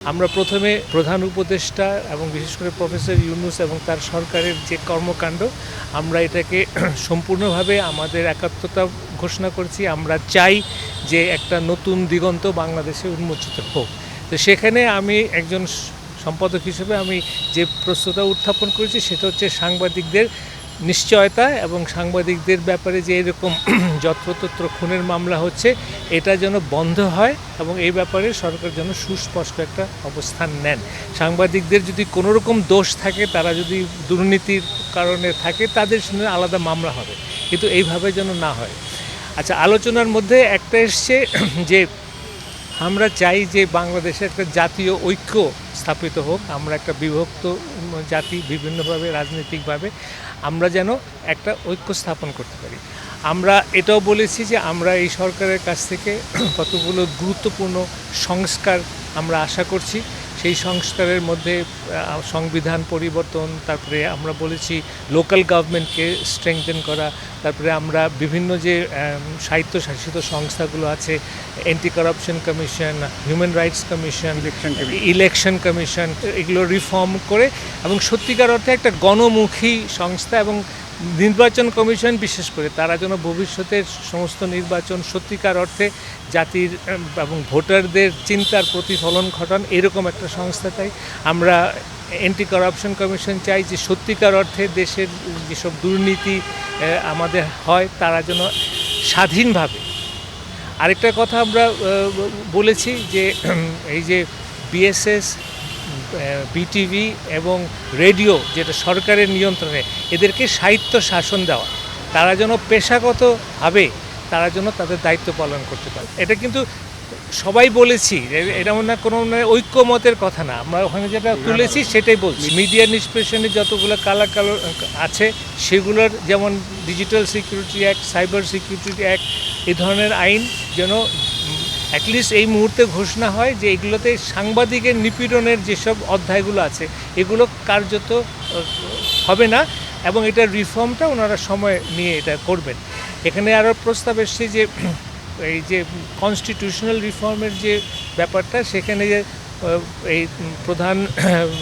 আমরা প্রথমে প্রধান উপদেষ্টা এবং বিশেষ করে প্রফেসর ইউনুস এবং তার সরকারের যে কর্মকাণ্ড, আমরা এটাকে সম্পূর্ণভাবে আমাদের একাত্মতা ঘোষণা করছি। আমরা চাই যে একটা নতুন দিগন্ত বাংলাদেশে উন্মোচিত হোক। তো সেখানে আমি একজন সম্পাদক হিসেবে আমি যে প্রশ্নটা উত্থাপন করেছি, সেটা হচ্ছে সাংবাদিকদের নিশ্চয়তা এবং সাংবাদিকদের ব্যাপারে যে এরকম যত্রতত্র খুনের মামলা হচ্ছে, এটা যেন বন্ধ হয় এবং এই ব্যাপারে সরকার যেন সুস্পষ্ট একটা অবস্থান নেন। সাংবাদিকদের যদি কোনো রকম দোষ থাকে, তারা যদি দুর্নীতির কারণে থাকে, তাদের সঙ্গে আলাদা মামলা হবে। কিন্তু এইভাবে যেন না হয়। আচ্ছা আলোচনার মধ্যে একটা এসছে যে আমরা চাই যে বাংলাদেশে একটা জাতীয় ঐক্য স্থাপিত হোক, আমরা একটা বিভক্ত জাতি বিভিন্নভাবে, রাজনৈতিকভাবে আমরা যেন একটা ঐক্য স্থাপন করতে পারি। আমরা এটাও বলেছি যে আমরা এই সরকারের কাছ থেকে কতগুলো গুরুত্বপূর্ণ সংস্কার আমরা আশা করছি। সেই সংস্কারের মধ্যে সংবিধান পরিবর্তন তারপরে আমরা বলেছি লোকাল গভর্নমেন্টকে স্ট্রেংথেন করা তারপরে আমরা বিভিন্ন যে আম, স্বায়ত্তশাসিত সংস্থাগুলো আছে anti corruption commission human rights commission election commission এগুলো রিফর্ম করে এবং সত্যিকার অর্থে একটা গণমুখী সংস্থা এবং নির্বাচন কমিশন বিশেষ করে, তারা যেন ভবিষ্যতের সমস্ত নির্বাচন সত্যিকার অর্থে জাতির, এবং ভোটারদের চিন্তার প্রতিফলন ঘটান, এরকম একটা সংস্থা চাই আমরা অ্যান্টি কারাপশন কমিশন চাই যে সত্যিকার অর্থে দেশের যেসব দুর্নীতি আমাদের হয়, তারা যেন স্বাধীনভাবে। আরেকটা কথা আমরা বলেছি যে, এই যে বিএসএস বিটিভি এবং রেডিও যেটা সরকারের নিয়ন্ত্রণে এদেরকে সাহিত্য শাসন দেওয়া। তারা যেন পেশাগতভাবে তারা যেন তাদের দায়িত্ব পালন করতে পারে। এটা কিন্তু সবাই বলেছি এটা মনে হয় কোনো ঐক্যমতের কথা না। আমরা ওখানে যেটা তুলেছি সেটাই বলছি। মিডিয়া নিষ্পেষণের যতগুলো কালা কালো আছে সেগুলোর যেমন digital security act cyber security act এই ধরনের আইন যেন অ্যাটলিস্ট এই মুহূর্তে ঘোষণা হয় যে এগুলোতে সাংবাদিকের নিপীড়নের যেসব অধ্যায়গুলো আছে, এগুলো কার্যত হবে না এবং এটার রিফর্মটা ওনারা সময় নিয়ে এটা করবেন। এখানে আরও প্রস্তাব এসছে যে, এই যে কনস্টিটিউশনাল রিফর্মের যে ব্যাপারটা, সেখানে যে এই প্রধান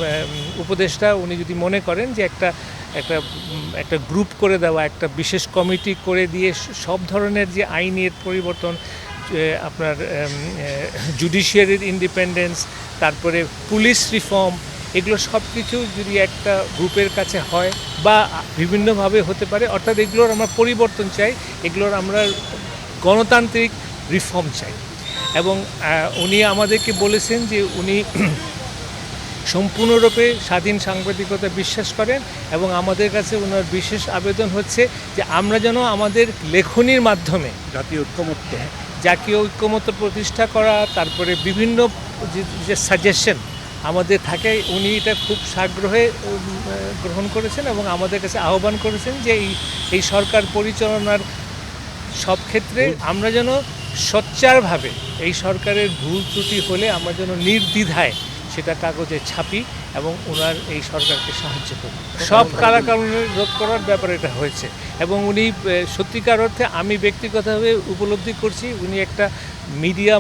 উপদেষ্টা উনি যদি মনে করেন যে একটা একটা একটা গ্রুপ করে দেওয়া, একটা বিশেষ কমিটি করে দিয়ে সব ধরনের যে আইনের পরিবর্তন আপনার জুডিশিয়ারির ইন্ডিপেন্ডেন্স তারপরে পুলিশ রিফর্ম এগুলো সব কিছু যদি একটা গ্রুপের কাছে হয় বা বিভিন্নভাবে হতে পারে, অর্থাৎ এগুলোর আমরা পরিবর্তন চাই, এগুলোর আমরা গণতান্ত্রিক রিফর্ম চাই। এবং উনি আমাদেরকে বলেছেন যে উনি সম্পূর্ণরূপে স্বাধীন সাংবাদিকতা বিশ্বাস করেন এবং আমাদের কাছে ওনার বিশেষ আবেদন হচ্ছে যে আমরা যেন আমাদের লেখনির মাধ্যমে জাতীয় ঐক্যমত্য জাতীয় ঐক্যমত্য প্রতিষ্ঠা করা, তারপরে বিভিন্ন যে সাজেশন আমাদের থাকে, উনি এটা খুব সাগ্রহে গ্রহণ করেছেন এবং আমাদের কাছে আহ্বান করেছেন যে এই এই সরকার পরিচালনার সব ক্ষেত্রে আমরা যেন সোচ্চারভাবে এই সরকারের ভুল ত্রুটি হলে আমরা যেন নির্দ্বিধায় সেটা কাগজে ছাপি এবং ওনার এই সরকারকে সাহায্য করি সব কারাকারণে রোধ করার ব্যাপারে এটা হয়েছে এবং উনি সত্যিকার অর্থে আমি ব্যক্তিগতভাবে উপলব্ধি করছি উনি একটা মিডিয়া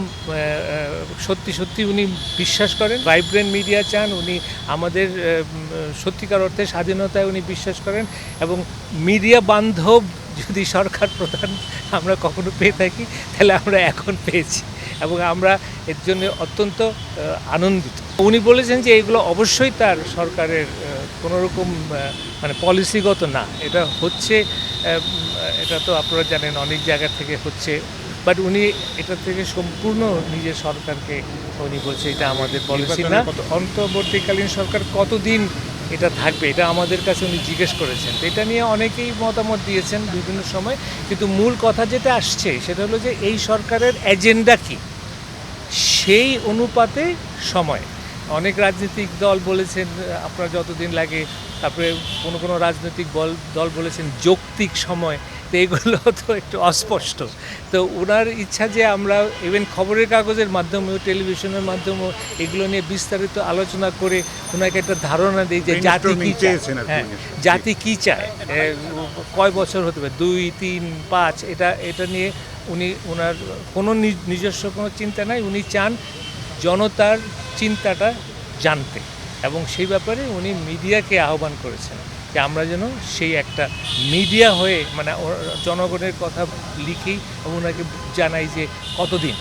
সত্যি সত্যি উনি বিশ্বাস করেন ভাইব্রেন্ট মিডিয়া চান উনি আমাদের সত্যিকার অর্থে স্বাধীনতায় উনি বিশ্বাস করেন এবং মিডিয়া বান্ধব যদি সরকার প্রধান আমরা কখনো পেয়ে থাকি তাহলে আমরা এখন পেয়েছি এবং আমরা এর জন্য অত্যন্ত আনন্দিত। উনি বলেছেন যে এগুলো অবশ্যই তার সরকারের আহ, কোনো রকম আহ, মানে পলিসিগত না। এটা হচ্ছে এটা তো আপনারা জানেন অনেক জায়গা থেকে হচ্ছে বাট উনি এটা থেকে সম্পূর্ণ নিজের সরকারকে উনি বলছে এটা আমাদের পলিসি না। অন্তর্বর্তীকালীন সরকার কতদিন এটা থাকবে এটা আমাদের কাছে উনি জিজ্ঞেস করেছেন। এটা নিয়ে অনেকেই মতামত দিয়েছেন বিভিন্ন সময় কিন্তু মূল কথা যেটা আসছে সেটা হলো যে এই সরকারের এজেন্ডা কি? সেই অনুপাতে সময়। অনেক রাজনৈতিক দল বলেছেন আপনার যতদিন লাগে তারপরে কোনো কোনো রাজনৈতিক বল দল বলেছেন যৌক্তিক সময় তো এগুলো তো একটু অস্পষ্ট। তো ওনার ইচ্ছা যে আমরা ইভেন খবরের কাগজের মাধ্যমেও টেলিভিশনের মাধ্যমেও এগুলো নিয়ে বিস্তারিত আলোচনা করে ওনাকে একটা ধারণা দিই যে জাতি কি চায়। চেয়েছেন হ্যাঁ জাতি কি চায়। কয় বছর হতে পারে? দুই তিন পাঁচ এটা এটা নিয়ে উনি ওনার কোনো নিজস্ব কোনো চিন্তা নাই। উনি চান জনতার চিন্তাটা জানতে এবং সেই ব্যাপারে উনি মিডিয়াকে আহ্বান করেছেন যে আমরা যেন সেই একটা মিডিয়া হয়ে মানে জনগণের কথা লিখি এবং ওনাকে জানাই যে কতদিন।